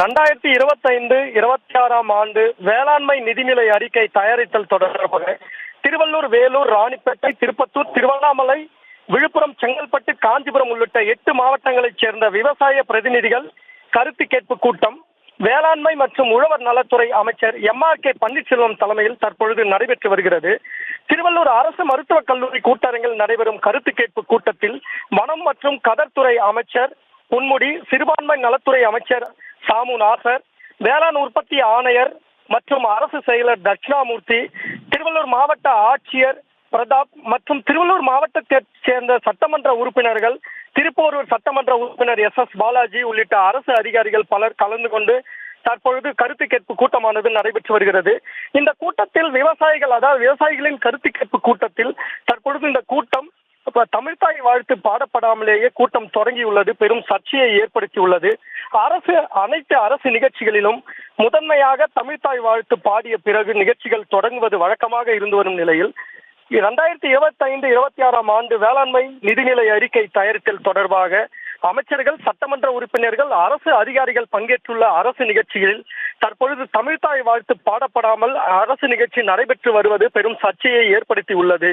ரெண்டாயிரத்தி இருபத்தைந்து இருபத்தி ஆறாம் ஆண்டு வேளாண்மை நிதிநிலை அறிக்கை தயாரித்தல் தொடர்பாக திருவள்ளூர் வேலூர் ராணிப்பேட்டை திருப்பத்தூர் திருவண்ணாமலை விழுப்புரம் செங்கல்பட்டு காஞ்சிபுரம் உள்ளிட்ட எட்டு மாவட்டங்களைச் சேர்ந்த விவசாய பிரதிநிதிகள் கருத்து கேட்பு கூட்டம் வேளாண்மை மற்றும் உழவர் நலத்துறை அமைச்சர் எம் ஆர் கே பன்னீர்செல்வம் தலைமையில் தற்பொழுது நடைபெற்று வருகிறது. திருவள்ளூர் அரசு மருத்துவக் கல்லூரி கூட்டரங்கில் நடைபெறும் கருத்து கேட்பு கூட்டத்தில் வனம் மற்றும் கதர்துறை அமைச்சர் பொன்முடி சிறுபான்மை நலத்துறை அமைச்சர் சாமு நாசர் வேளாண் உற்பத்தி ஆணையர் மற்றும் அரசு செயலர் தட்சிணாமூர்த்தி திருவள்ளூர் மாவட்ட ஆட்சியர் பிரதாப் மற்றும் திருவள்ளூர் மாவட்டத்தைச் சேர்ந்த சட்டமன்ற உறுப்பினர்கள் திருப்போரூர் சட்டமன்ற உறுப்பினர் எஸ் எஸ் பாலாஜி உள்ளிட்ட அரசு அதிகாரிகள் பலர் கலந்து கொண்டு தற்பொழுது கருத்து கேட்பு கூட்டமானது நடைபெற்று வருகிறது. இந்த கூட்டத்தில் விவசாயிகள் அதாவது விவசாயிகளின் கருத்து கேட்பு கூட்டத்தில் தற்பொழுது இந்த கூட்டம் தமிழ்தாய் வாழ்த்து பாடப்படாமலேயே கூட்டம் தொடங்கியுள்ளது. பெரும் சர்ச்சையை ஏற்படுத்தியுள்ளது. அரசு அனைத்து அரசு நிகழ்ச்சிகளிலும் முதன்மையாக தமிழ்தாய் வாழ்த்து பாடிய பிறகு நிகழ்ச்சிகள் தொடங்குவது வழக்கமாக இருந்து வரும் நிலையில் இரண்டாயிரத்தி இருபத்தி ஐந்து இருபத்தி ஆறாம் ஆண்டு வேளாண்மை நிதிநிலை அறிக்கை தயாரித்தல் தொடர்பாக அமைச்சர்கள் சட்டமன்ற உறுப்பினர்கள் அரசு அதிகாரிகள் பங்கேற்றுள்ள அரசு நிகழ்ச்சிகளில் தற்பொழுது தமிழ்தாய் வாழ்த்து பாடப்படாமல் அரசு நிகழ்ச்சி நடைபெற்று வருவது பெரும் சர்ச்சையை ஏற்படுத்தி உள்ளது